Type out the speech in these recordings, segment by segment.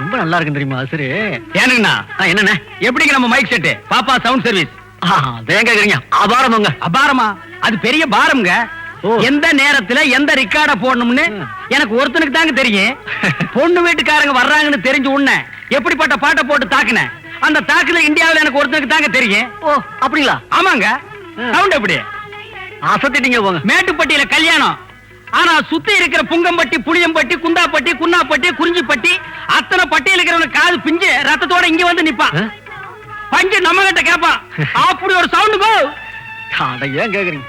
ரொம்ப நல்லா இருக்கு தெரியுமா அசுரு ஏனுங்கண்ணா என்னண்ணே? எப்படிங்க நம்ம மைக் செட்டு பாப்பா சவுண்ட் சர்வீஸ் வேங்க கேக்குறீங்க? அபாரம் உங்க அபாரமா? அது பெரிய பாரம்ங்க. ஓ. எந்த நேரத்துல எந்த ரெக்கார்ட போடணும்னு. எனக்கு ஒருத்தனுக்கு தாங்க தெரியும். பொண்ணு வீட்டுக்காரங்க வர்றாங்கன்னு தெரிஞ்சு உடனே எப்படிப்பட்ட பாட்டை போட்டு தாக்குனேன்? அந்த தாக்குல இந்தியாவுல எனக்கு ஒருத்தனுக்கு தாங்க தெரியும். ஓ அப்படிங்களா? ஆமாங்க. சவுண்ட் எப்படி? அசத்திட்டீங்க போங்க. மேட்டுப்பட்டியில கல்யாணம். ஆனா சுத்தி இருக்கிற புங்கம்பட்டி புளியம்பட்டி குந்தாப்பட்டி குன்னாப்பட்டி குறிஞ்சிப்பட்டி அத்தனை பட்டியல் இருக்கிறவனுக்கு காது பிஞ்சு ரத்தத்தோட இங்க வந்து நிப்பான்? பஞ்சு நம்ம கிட்ட கேப்பான். அப்படி ஒரு சவுண்ட் அட ஏன் கேக்குறீங்க?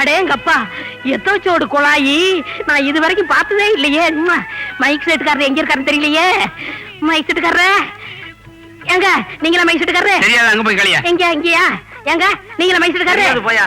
அடேங்கப்பா எத்தோச்சோடு குழாயி நான் இது வரைக்கும் பார்த்ததே இல்லையே. மைக் செட்டுக்காரர் எங்க இருக்காருன்னு தெரியலையே. மைக் செட்டுக்காரர் எங்க நீங்களா மைக் செட்டுக்காரர் தெரியாது அங்க போய் களியா? எங்க இங்கயா? எங்க நீங்களா மைக் செட்டுக்காரர் போயா?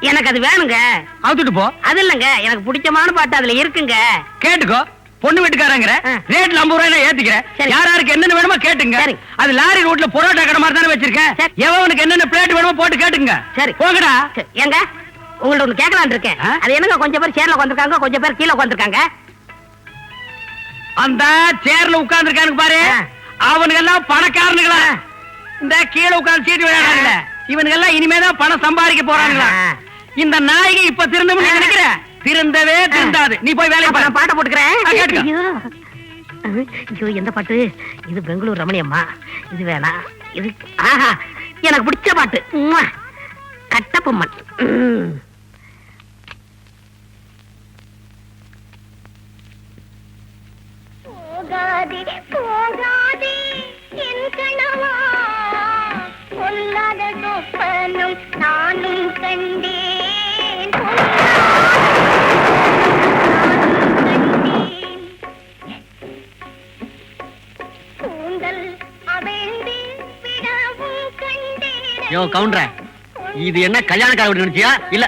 எனக்கு அது வேணுங்க. அவுத்துட்டு போ. அது இல்லங்க எனக்கு பிடிச்சமான பாட்டு அதுல இருக்குங்க. கேட்டுக்கோ. பொண்ணு வீட்டுக்காரங்கிற. ஆ. ரேட்ல ஐம்பது ரூபாய் ஏத்திக்கிறேன். யார் யாருக்கு என்னென்ன வேணுமோ கேட்டுங்க. அது லாரி ரோட்ல பொரோட்டா கடை மாதிரி தானே வச்சிருக்கேன். சரி. எவனுக்கு என்னென்ன பிளேட் வேணுமோ போட்டு கேட்டுங்க. சரி. போங்கடா. ஏங்க உங்கள்ட்ட ஒண்ணு கேட்கலான்னு இருக்கேன்? அது என்னங்க கொஞ்சம் பேர் சேர்ல உட்காந்துருக்காங்க கொஞ்சம் பேர் கீழே உட்காந்துருக்காங்க அந்த சேர்ல உட்கார்ந்து பாரு. ஆ. அவனுங்க எல்லாம் பணக்காரனுங்களா இந்த கீழே உட்கார்ந்து சீட்டு விளையாடுறாங்க இவனுங்க எல்லாம் இனிமேதான் பணம் சம்பாதிக்க போறானுங்களா? ஆ. இந்த நாயகி இப்ப திருந்தவும் நினைக்கிற? திருந்தவே திருந்தாது. நீ போய் பாரு. நான் பாட்டை போட்டுக்கிறேன். ஐயோ. எந்த பாட்டு? இது பெங்களூர் ரமணியம்மா. இது வேணாம் இது ஆஹா எனக்கு பிடிச்ச பாட்டு. ம். போகாதே போகாதே என் கணவா. பொல்லாத சொப்பனும் நானும் கண்டேன் யோ கவுண்டர. இது என்ன கல்யாணக்கார வீடு நினைச்சியா? இல்ல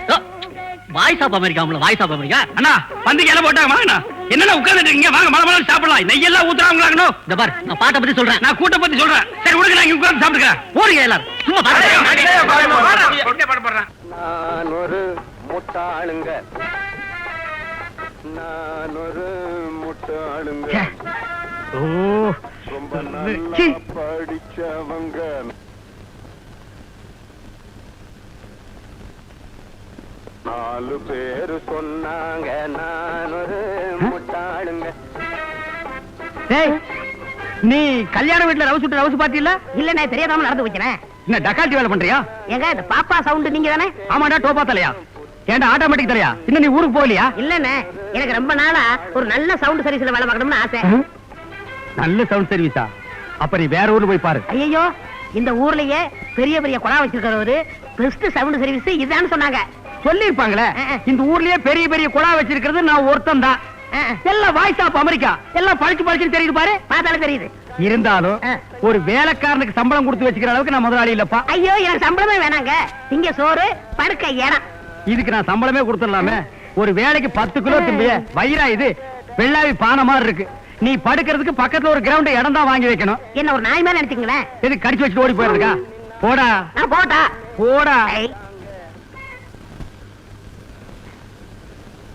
voice of America voice of America? அண்ணா பந்திக்கு எல்லாம் போட்டாங்க வாங்கண்ணா. என்னென்ன உட்கார்ந்துட்டு இருக்கீங்க? வாங்க மலை மலை சாப்பிடலாம். நெய்யெல்லாம் ஊத்துறாங்களாங்கண்ணோ. இந்த பார் நான் பாட்டை பத்தி சொல்றேன். நான் கூட்ட பத்தி சொல்றேன். சரி விடுங்க நான் இங்க உட்கார்ந்து சாப்பிட்டுக்கிறேன் போறீங்க எல்லாரும். சும்மா பாட்டு நான் ஒரு முட்டாளுங்க. நான் ஒரு முட்டாளுங்க. ஓ. ரொம்ப சீ. நல்லா படிச்சவங்க. நாலு பேரு சொன்னாங்க நான் ஒரு முட்டாளுங்க. டேய் நீ கல்யாண வீட்டுல ரவுஸ் விட்டு ரவுஸ் பாத்தியில இல்லண்ணே தெரியாதாம நடந்து வச்சனே என்ன டக்கால்ட்டி வேலை பண்றியா? ஏங்க இந்த பாப்பா சவுண்ட் நீங்க தானே ஆமாடா டோப்பா தலையா? ஏன்டா ஆட்டோமேட்டிக் தலையா? இன்னும் நீ ஊருக்கு போகலையா? இல்லண்ணே எனக்கு ரொம்ப நாளா ஒரு நல்ல சவுண்ட் சர்வீஸ்ல வேலை பார்க்கணும்னு ஆசை. நல்ல சவுண்ட் சர்வீஸா அப்ப நீ வேற ஊர்ல போய் பாரு. ஐயோ இந்த ஊர்லயே பெரிய பெரிய குழா வச்சிருக்கிறவரு பெஸ்ட் சவுண்ட் சர்வீஸ் இதுதான்னு சொன்னாங்க. சொல்லிருப்பாங்களே. இந்த ஊர்லயே பெரிய பெரிய குழா வச்சிருக்கிறது நான் ஒருத்தன் தான். எல்லாம் வாய்ஸ் ஆஃப் அமெரிக்கா. எல்லாம் பழிச்சு பழிச்சு தெரியுது பாரு. பார்த்தாலே தெரியுது. இருந்தாலும். ஒரு வேலைக்காரனுக்கு சம்பளம் கொடுத்து வச்சுக்கிற அளவுக்கு நான் முதலாளி இல்லப்பா. ஐயோ எனக்கு சம்பளமே வேணாங்க. இங்க சோறு படுக்க இடம் இதுக்கு நான் சம்பளமே கொடுத்துடலாமே. ஒரு வேலைக்கு பத்து கிலோ திம்பிய வயிறா இது. வெள்ளாவி பானை மாதிரி இருக்கு. நீ படுக்கிறதுக்கு பக்கத்துல ஒரு கிரவுண்ட் இடம் தான் வாங்கி வைக்கணும். என்ன ஒரு நாய் மேல நினைச்சுங்களேன்? எது கடிச்சு வச்சுட்டு ஓடி போயிருக்கா போடா. போட்டா போடா ஐ. ஆ?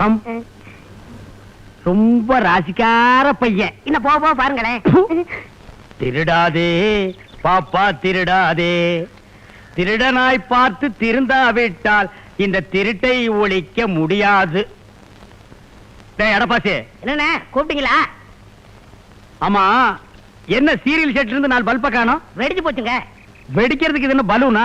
கம். ரொம்ப ராசிக்கார பையன். இன்னும் போ போ பாருங்களேன். திருடாதே பாப்பா திருடாதே. திருடனாய் பார்த்து திருந்தாவிட்டால் இந்த திருட்டை ஒழிக்க முடியாது. டேய் எடப்பாசி என்னண்ணே கூப்பிட்டீங்களா? ஆமா என்ன சீரியல் செட்ல இருந்து நாலு பல்ப காணோம்? வெடிச்சு போச்சுங்க. வெடிக்கிறதுக்கு இது என்ன பலூனா?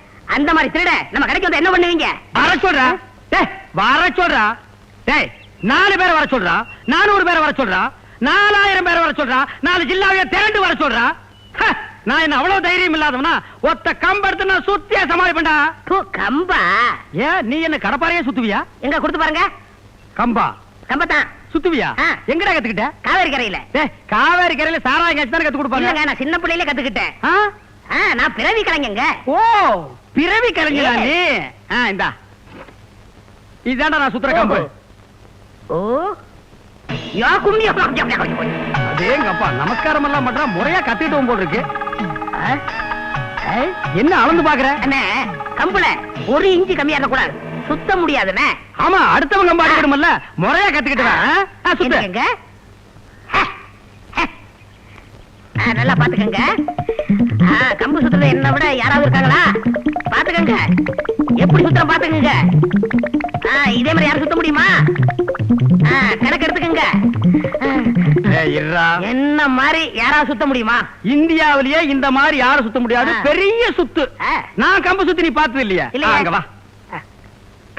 அந்த மாதிரி திருட நம்ம கடைக்கு வந்து என்ன பண்ணுவீங்க? வர சொல்றா. டேய் வர சொல்றா. டேய் நாலு பேரை வர சொல்றா. நானூறு பேரை வர சொல்றா. நாலாயிரம் பேரை வர சொல்றா. நாலு ஜில்லாவைய திரண்டு வர சொல்றா. நான் என்ன அவ்வளவு தைரியம் இல்லாதவனா? ஒத்த கம்பெடுத்து நான் சுத்தியா சமாளிப்பேன்டா. கம்பா? ஏன் நீ என்ன கடப்பாறையே சுத்துவியா? எங்க கொடுத்து பாருங்க. கம்பா. கம்பத்தான். சுத்துவியா. எங்கடா கத்துக்கிட்ட? காவேரி கரையில. காவேரி கரையில சாராயம் கத்து கொடுப்பாங்க? நான் சின்ன பிள்ளையில கத்துக்கிட்டேன். நான் பிறவி கலைஞங்க. ஓ. பிறவி கலைஞரா நீ? இந்தா. இதாண்டா நான் சுத்துற கம்பு. ஓ. யா கும்மி அதேங்கப்பா நமஸ்காரம் எல்லாம் பண்றா முறையா கத்திட்டு போல் இருக்கு என்ன அளந்து பாக்குற? அண்ணே கம்புல ஒரு இன்ச்சு கம்மியா இருக்கக்கூடாது. சுத்த முடியாதுண்ணே. ஆமா அடுத்தவங்க கம்பு அடிக்கணும்ல முறையா கத்துக்கிட்டு வா. ஆ? ஆ, சுத்து. என்னங்க? ஹ, ஹ. ஆ, நல்லா பாத்துக்கங்க. கம்பு சுத்துறது என்ன விட யாராவது இருக்காங்களா? பாத்துக்கங்க. எப்படி சுத்துறோம் பாத்துக்கங்க. இதே மாதிரி யாரும் சுத்த முடியுமா? கணக்கு எடுத்துக்கங்க. என்ன மாதிரி யாராவது சுத்த முடியுமா? இந்தியாவிலேயே இந்த மாதிரி யாரும் சுத்த முடியாது. பெரிய சுத்து. நான் கம்பு சுத்தி நீ பார்த்தது இல்லையா? அங்க வா.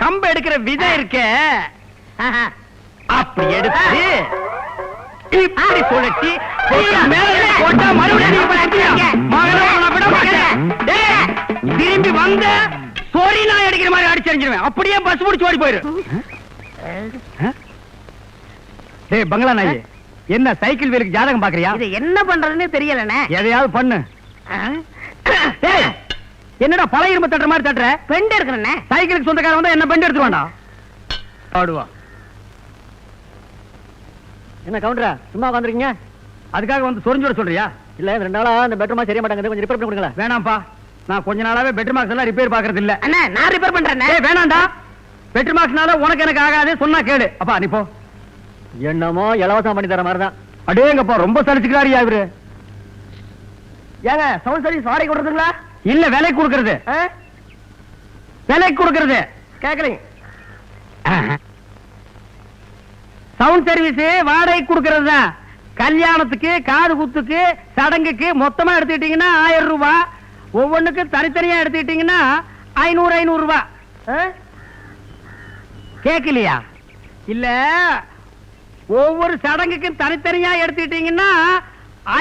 கம்பு எடுக்கிற விதம் இருக்கே. அப்படி எடுத்து இப்படி. சுழட்டி போட்டா மறுபடியும் திரும்பி வந்த சொறி நான் அடிக்கிற மாதிரி அடிச்சறிஞ்சிருவேன் அப்படியே பஸ் முடிச்சு ஓடி போயிரு. டேய் பங்களா நாயி என்ன சைக்கிள் வீலுக்கு ஜாதகம் பாக்குறியா இது என்ன பண்றதுன்னு தெரியலண்ணே. எதையாவது பண்ணு. என்னடா பழைய இரும்பு தட்டுற மாதிரி தட்டுற? பெண்டு இருக்கிறண்ணே சைக்கிளுக்கு சொந்தக்காரன் வந்தா என்ன பெண்டு எடுத்து வேண்டாம் ஆடுவா என்ன கவுண்டரா சும்மா உட்காந்துருக்கீங்க அதுக்காக வந்து சொரிஞ்சு விட சொல்றியா? இல்ல ரெண்டு நாளா இந்த பெட்ரூமா சரியா மாட்டாங்க கொஞ்சம் ரிப்பேர் பண்ணி கொடுங்களேன். வேணாம்ப்பா. நான் கொஞ்ச நாளாவே பெட்ரூம் மார்க்ஸ் எல்லாம் ரிப்பேர் பாக்குறது இல்ல அண்ணா நான் ரிப்பேர் பண்றேண்ணே. ஏய் வேணாம்டா. பெட்ரூம் மார்க்ஸ்னால உனக்கு எனக்கு ஆகாது சொன்னா கேளு. அப்பா நீ போ. என்னமோ இலவசம் பண்ணி தர மாதிரி தான் அடேங்கப்பா ரொம்ப சலிச்சுக்கிறாரியா இவரு? ஏங்க சவுண்ட் சர்வீஸ் வாடகை கொடுத்துங்களா இல்ல விலை கொடுக்கறது. விலை கொடுக்கறது. கேக்குறீங்க. சவுண்ட் சர்வீஸ் வாடகை கொடுக்கறது தான். கல்யாணத்துக்கு காது குத்துக்கு சடங்குக்கு மொத்தமா எடுத்துக்கிட்டீங்கன்னா ஆயிரம் ரூபாய் ஒவ்வொன்றுக்கு தனித்தனியா எடுத்துக்கிட்டீங்கன்னா ஐநூறு ஐநூறு ரூபா. கேட்கலையா? இல்ல ஒவ்வொரு சடங்குக்கும் தனித்தனியா எடுத்துக்கிட்டீங்கன்னா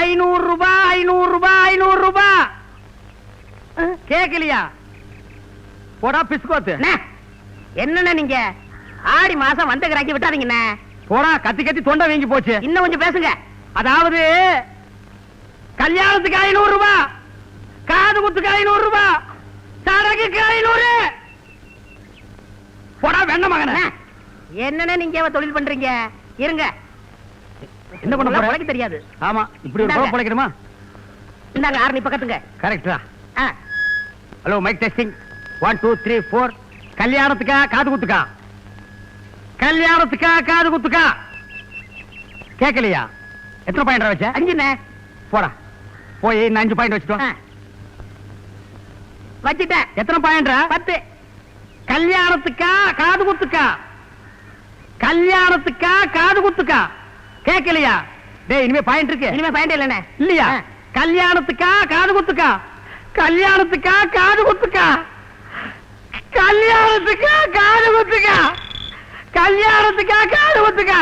ஐநூறு ரூபாய் ஐநூறு ரூபாய் ஐநூறு ரூபாய் கேட்கலையா? போடா பிஸ்கோத்து அண்ணே, என்னண்ணே நீங்க? ஆடி மாசம் வந்த கிராக்கி விட்டாதீங்கண்ணே. போடா கத்தி கத்தி தொண்டை வீங்கி போச்சு. இன்னும் கொஞ்சம் பேசுங்க. அதாவது கல்யாணத்துக்கு ஐநூறு ரூபாய் காது குத்துக்கு ஐநூறு ரூபாய் சடங்குக்கு ஐநூறு. போடா வெண்ண மகன. என்னண்ணே நீங்க தொழில் பண்றீங்க? இருங்க. என்ன பண்ண போற? உனக்கு தெரியாது. ஆமா இப்படி ஒரு. கோவம் பிழைக்கணுமா? இந்தாங்க நீ பக்கத்துங்க. கரெக்டா hello mic testing one two three four கல்யாணத்துக்கா காது குத்துக்கா? கல்யாணத்துக்கா காது குத்துக்கா? கேட்கலையா எத்தனை பாயிண்ட் வச்ச? அஞ்சுண்ணே. போடா. போய் இன்னும் அஞ்சு பாயிண்ட் வச்சுட்டோம். வச்சிட்டேன். எத்தனை பாயிண்ட்ரா பத்து. கல்யாணத்துக்கா காது குத்துக்கா? கல்யாணத்துக்கா காது குத்துக்கா? கேட்கலையா டேய் இனிமே பாயிண்ட் இருக்கு. இனிமே பாயிண்ட் இல்லண்ணே. இல்லையா. கல்யாணத்துக்கா காது குத்துக்கா? கல்யாணத்துக்கா காது குத்துக்கா? கல்யாணத்துக்கா காது குத்துக்கா? கல்யாணத்துக்கா காது குத்துக்கா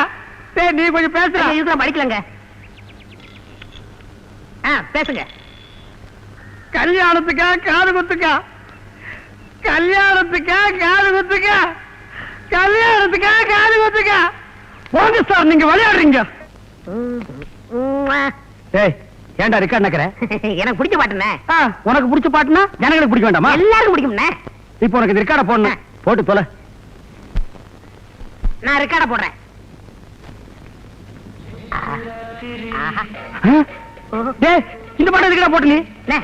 டேய் நீ கொஞ்சம் பேசுற இதுக்கு படிக்கலங்க. ஆ பேசுங்க. கல்யாணத்துக்கா காது குத்துக்கா கல்யாணத்துக்கா காது குத்துக்கா கல்யாணத்துக்கா காது குத்துக்கா போங்க சார் நீங்க விளையாடுறீங்க. ஏய் ஏன்டா ரெக்கார்ட் நக்கற எனக்கு பிடிச்ச பாட்டுண்ணே. உனக்கு பிடிச்ச பாட்டுனா ஜனங்களுக்கு பிடிக்க வேண்டாமா? எல்லாருக்கும் பிடிக்கும்ண்ணே. இப்போ உனக்கு ரெக்கார்ட போடணும். போட்டு தொலை. நான் ரெக்கார்ட போடுறேன். இந்த பாட்டு எதுக்குடா போட்டு நீ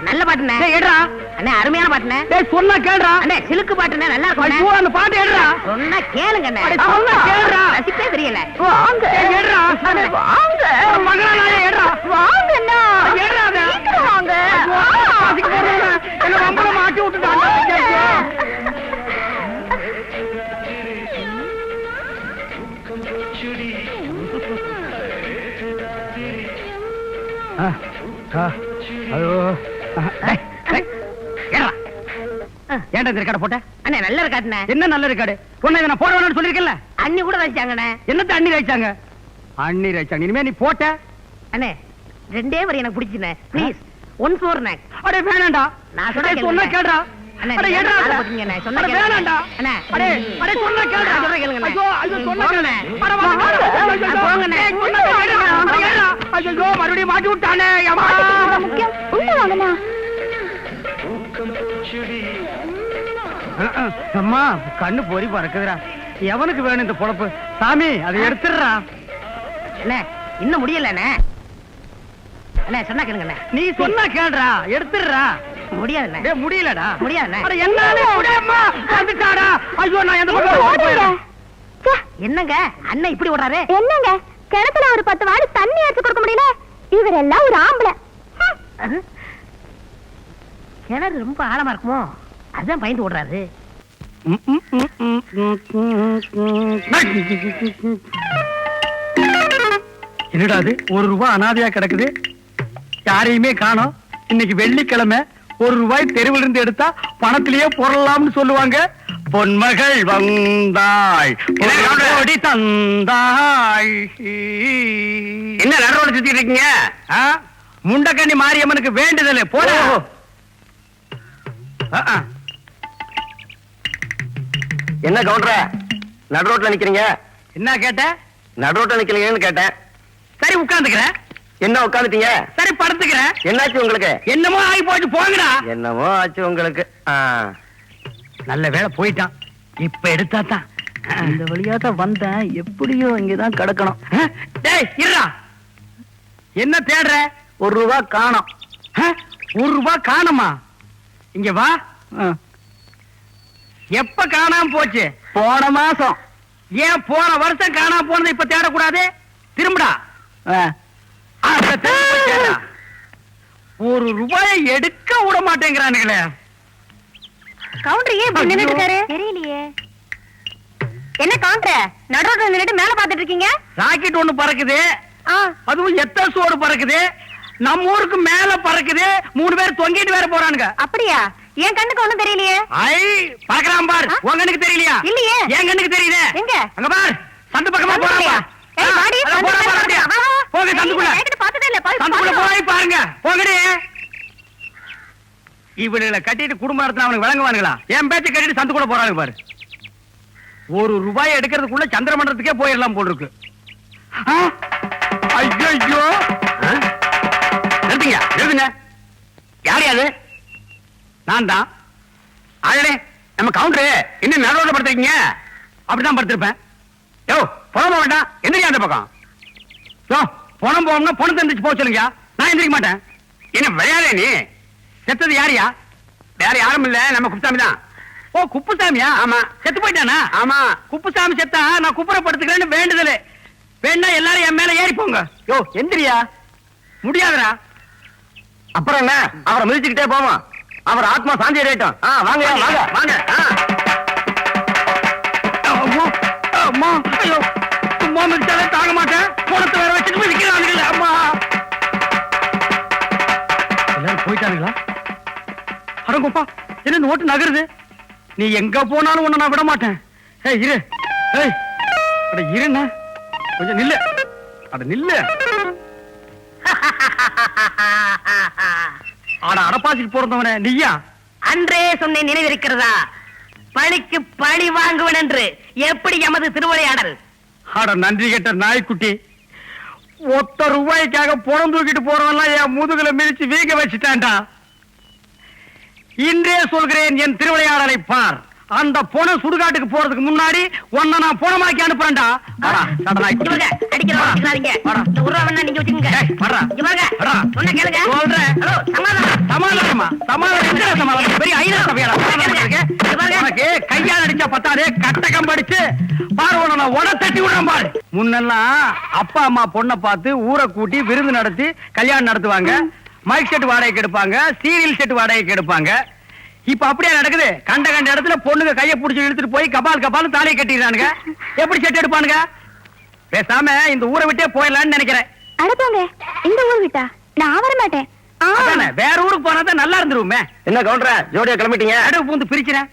நல்ல பாட்டுண்ணே. டேய் எடுடா அண்ணே அருமையான பாட்டுண்ணே. டேய் சொன்னா கேளுடா. அண்ணே சிலுக்கு பாட்டுண்ணே நல்லா ஐயோ இருக்கும் அந்த பாட்டு எடுடா சொன்னா கேளுங்க அண்ணே சொன்னா கேளுடா. ரசிப்பே தெரியல. வாங்க எடுடா வாங்க. மகளாலே எடுடா வாங்க அண்ணா. சீக்கிரம் வாங்க. ஐயோ, என்ன வம்பல மாட்டி விட்டுட்டாங்க. ஏன்டா இந்த ரெக்கார்ட போட்ட? அண்ணே நல்ல இருக்காட்டுண்ணே என்ன நல்ல ரெக்கார்டு? உன்னை இதை நான் போட வேணும்னு சொல்லிருக்கேன்ல அண்ணி கூட ரசிச்சாங்கண்ணே என்னத்த அண்ணி ரசிச்சாங்க அண்ணி ரசிச்சாங்க இனிமே நீ போட்ட? அண்ணே ரெண்டே வரி எனக்கு பிடிச்சுண்ணே ப்ளீஸ் ஒன் ஃபோர் அடே வேணாம்டா நான் சொன்னா அடே, மறுபடியும் மாட்டி விட்டானே. அம்மா கண்ணு பொறி பறக்குதுடா. எவனுக்கு வேணும் இந்த பொழப்பு? சாமி அதை எடுத்துடுறா. அண்ணே இன்னும் முடியல அண்ணே. அண்ணே சொன்னா கேளுங்க அண்ணே. நீ சொன்னா கேளுடா. எடுத்துடுறா. முடியாதுண்ணே. டேய் முடியலடா. முடியாதுண்ணே. அட என்னால முடியம்மா வந்துட்டாடா. ஐயோ நான் எந்த பக்கம் போயிடுறேன். என்னங்க? அண்ணன் இப்படி ஓடுறாரு? என்னங்க? கிணத்துல ஒரு பத்து வாடி தண்ணி எடுத்து கொடுக்க முடியல? இவரெல்லாம் ஒரு ஆம்பளை. அஹ். கிணறு ரொம்ப ஆழமா இருக்குமோ? அதான் பயந்து ஓடுறாரு. என்னடா அது? ஒரு ரூபாய் அனாதையா கிடக்குது. யாரையுமே காணோம். இன்னைக்கு வெள்ளிக்கிழமை. ஒரு ரூபாய் தெருவில் இருந்து எடுத்தா பணத்திலேயே பொருளாம்னு சொல்லுவாங்க. பொன்மகள் வந்தாய் பொன்னோடி தந்தாய். என்ன நடுவோட சுத்திட்டு இருக்கீங்க? முண்டக்கண்ணி மாரியம்மனுக்கு வேண்டுதல் போட. என்ன கவுண்டர? நடு ரோட்ல நிக்கிறீங்க? என்ன கேட்ட? நடு ரோட்ல நிக்கிறீங்கன்னு கேட்டேன். சரி உட்கார்ந்துக்கிறேன் என்ன உட்காந்துட்டீங்க? சரி படுத்துக்கிறேன். என்னாச்சு உங்களுக்கு? என்னமோ ஆகி போச்சு போங்கடா. என்னமோ ஆச்சு உங்களுக்கு. நல்ல வேலை போயிட்டான். இப்ப எடுத்தா தான். இந்த வழியா தான் வந்தேன். எப்படியோ இங்கதான் கிடக்கணும். டேய் இருடா. என்ன தேடுற? ஒரு ரூபா காணோம்? ஒரு ரூபாய் காணுமா? இங்க வா. எப்ப காணாம போச்சு? போன மாசம். ஏன் போன வருஷம் காணாம போனது இப்ப தேடக்கூடாது? திரும்புடா அந்த திரும்ப போய் தேடுடா. ஒரு ரூபாயை எடுக்க விட மாட்டேங்கிறானுங்களே. கவுண்டர் ஏன் இப்படி ஐயோ. நின்னுட்டு இருக்காரு? தெரியலையே. என்ன கவுண்டர் நடுரோட்ல நின்னுட்டு மேல பாத்துட்டு இருக்கீங்க? ராக்கெட் ஒண்ணு பறக்குது. அதுவும் எத்த சோடு பறக்குது? நம்ம ஊருக்கு மேல பறக்குது. மூணு பேர் தொங்கிட்டு வேற போறானுங்க. அப்படியா? என் கண்ணுக்கு ஒண்ணும் தெரியலையே. ஐ பாக்கலாம் பார்? உன் கண்ணுக்கு தெரியலையா? இல்லையே. என் கண்ணுக்கு தெரியுதே எங்க? அங்க பார். சந்து பக்கமா போறாங்க? ஏய். ஆ, ஆ. போங்க சந்துக்குள்ள பார்த்ததே இல்ல, சந்துக்குள்ள பாருங்க. போய் பாருங்க. போங்கடி. இவனுங்களை கட்டிட்டு குடும்ப நடத்தின அவனுக்கு விளங்குவானுங்களா என் பேச்சை கட்டிட்டு சந்துக்குள்ள போறாங்க பாரு. ஒரு ரூபாய் எடுக்கிறதுக்குள்ள சந்திரமண்டலத்துக்கே போயிடலாம் போல் இருக்கு ஐயோ நிறுத்துங்க. நிறுத்துங்க. யார் அது? நான் தான். ஆளே நம்ம கவுண்டரு என்ன நடுவோட படுத்துருக்கீங்க அப்படிதான் படுத்திருப்பேன். யோ போக வேண்டாம். எந்திரிக்க அந்த பக்கம். பணம் போகணும்னா பணத்தை எந்திரிச்சு போக சொல்லுங்க நான் எந்திரிக்க மாட்டேன். என்ன விளையாடே நீ? செத்தது யாரியா வேற யாரும் இல்ல நம்ம குப்புசாமி தான். ஓ குப்புசாமியா? ஆமா. செத்து போயிட்டானா? ஆமா. குப்புசாமி செத்தா நான் குப்புற படுத்துக்கிறேன்னு வேண்டுதல். வேணா எல்லாரும் என் மேல ஏறி போங்க. யோ எந்திரியா? முடியாதுடா. அப்புறம் என்ன? அவரை மிதிச்சுக்கிட்டே போவோம். அவர் ஆத்மா சாந்தி அடையட்டும். ஆ வாங்க வாங்க. வாங்க. எல்லாரும் போயிட்டானுங்களா அடங்கப்பா என்ன இந்த ஓட்டு நகருது? நீ எங்க போனாலும் உன்னை நான் விட மாட்டேன் ஏய் இரு. ஏய் அட இருண்ணா. கொஞ்சம் நில்லு. அட நில்லு. அட அடப்பாச்சிட்டு போறதவனே நீயா? அன்றே சொன்னேன் நினைவிருக்கிறதா? பழிக்கு பழி வாங்குவன் என்று எப்படி எமது திருவிளையாடல் அட நன்றி கெட்ட நாய்க்குட்டி. ஒத்த ரூபாய்க்காக புறம் தூக்கிட்டு போறவன்லாம் என் முதுகுல மிதிச்சு வீங்க வச்சுட்டான்டா. இன்றே சொல்கிறேன் என் திருவிளையாடலை பார். அந்த பொண சுடுகாட்டுக்கு போறதுக்கு முன்னாடி உன்னை நான் பொணமாக்கி அனுப்புறேன்டா. சமாதானம். சமாதானமா? பெரிய ஐநா சபையாடா பத்தாதே கட்டகம் படிச்சு பாரு நான் உட தட்டி விடுறேன் பாரு. முன்னெல்லாம் அப்பா அம்மா பொண்ணை பார்த்து ஊரை கூட்டி விருந்து நடத்தி கல்யாணம் நடத்துவாங்க. மைக் செட் வாடகைக்கு எடுப்பாங்க சீரியல் செட் வாடகைக்கு எடுப்பாங்க. இப்ப அப்படியே நடக்குது? கண்ட கண்ட இடத்துல பொண்ணுங்க கைய புடிச்சு இழுத்துட்டு போய் கபால் கபால் தாலியை கட்டிடுறானுங்க. எப்படி செட் எடுப்பானுங்க? பேசாம இந்த ஊரை விட்டே போயிடலாம்னு நினைக்கிறேன். அட போங்க இந்த ஊர் விட்டா? நான் வர மாட்டேன் ஆ. அதானே, வேற ஊருக்கு போனா தான் நல்லா இருந்துருவோமே என்ன கவுண்டர ஜோடியா கிளம்பிட்டீங்க? நடுவு பூந்து பிரிக்கிறேன்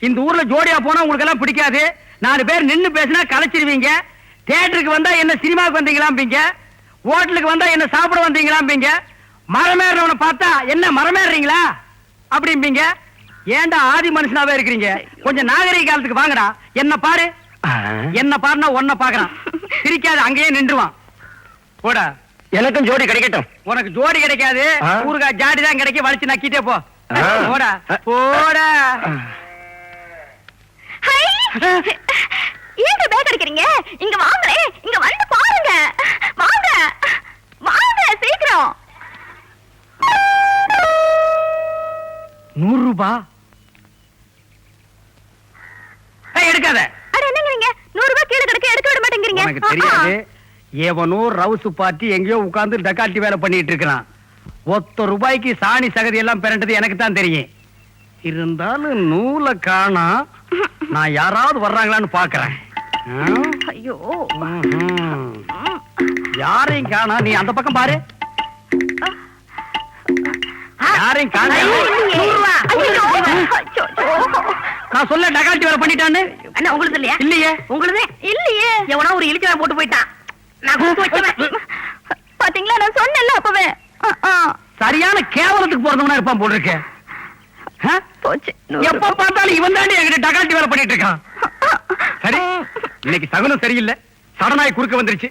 இந்த ஊர்ல ஜோடியா போனா உங்களுக்கு எல்லாம் பிடிக்காது. நாலு பேர் நின்னு பேசினா கலைச்சிருவீங்க. தியேட்டருக்கு வந்தா என்ன சினிமாவுக்கு வந்தீங்களாம்பீங்க. ஹோட்டலுக்கு வந்தா என்ன சாப்பிட வந்தீங்களாம்பீங்க. மரமேறவனை பார்த்தா என்ன மரமேறீங்களா அப்படிம்பீங்க. ஏன்டா ஆதி மனுஷனாவே இருக்கிறீங்க? கொஞ்சம் நாகரிக காலத்துக்கு வாங்கடா. என்ன பாரு. என்ன பாருனா ஒன்ன பாக்குறான் சிரிக்காது அங்கேயே நின்றுவான். போடா. எனக்கும் ஜோடி கிடைக்கட்டும். உனக்கு ஜோடி கிடைக்காது. ஊருக்கா ஜாடி தான் கிடைக்கும் வலிச்சு நக்கிட்டே போ. போடா. போடா! ஏங்க பேக் அடிக்கிறீங்க? இங்க வாங்களே இங்க வந்து பாருங்க. வாங்க வாங்க சீக்கிரம். நூறு ரூபாய் எடுக்காத. அட என்னங்கிறீங்க? ரூபாய் கீழே கிடக்க எடுக்க விட மாட்டேங்கிறீங்க. உனக்கு தெரியாது. எவனோ ரவுசு பார்ட்டி எங்கேயோ உட்கார்ந்து டக்காட்டி வேலை பண்ணிட்டு இருக்கிறான். ஒத்த ரூபாய்க்கு சாணி சகதி எல்லாம் பிறண்டது எனக்கு தான் தெரியும். இருந்தாலும் நூலை காணா நான் யாராவது வர்றாங்களான்னு பாக்குறேன் ஐயோ. யாரையும் காணா நீ அந்த பக்கம் பாரு. யாரையும் காணா. நான் சொல்ல டக்காட்டி வேலை பண்ணிட்டான்னு. அண்ணா உங்களுக்கு இல்லையா? இல்லையே. உங்களுதே? இல்லையே. எவனா ஒரு இழிச்சவன் போட்டு போயிட்டான். நான் கொடுத்து வச்சவன். பாத்தீங்களா நான் சொன்னேன்ல அப்பவே. சரியான கேவலத்துக்கு பிறந்தவனா இருப்பான் நூறு எப்ப பார்த்தாலும் இவன் தாண்டி என்கிட்ட டகாட்டி வேலை பண்ணிட்டு இருக்கான். சரி இன்னைக்கு சகுனம் சரியில்லை. சடனாய் குறுக்க வந்துருச்சு.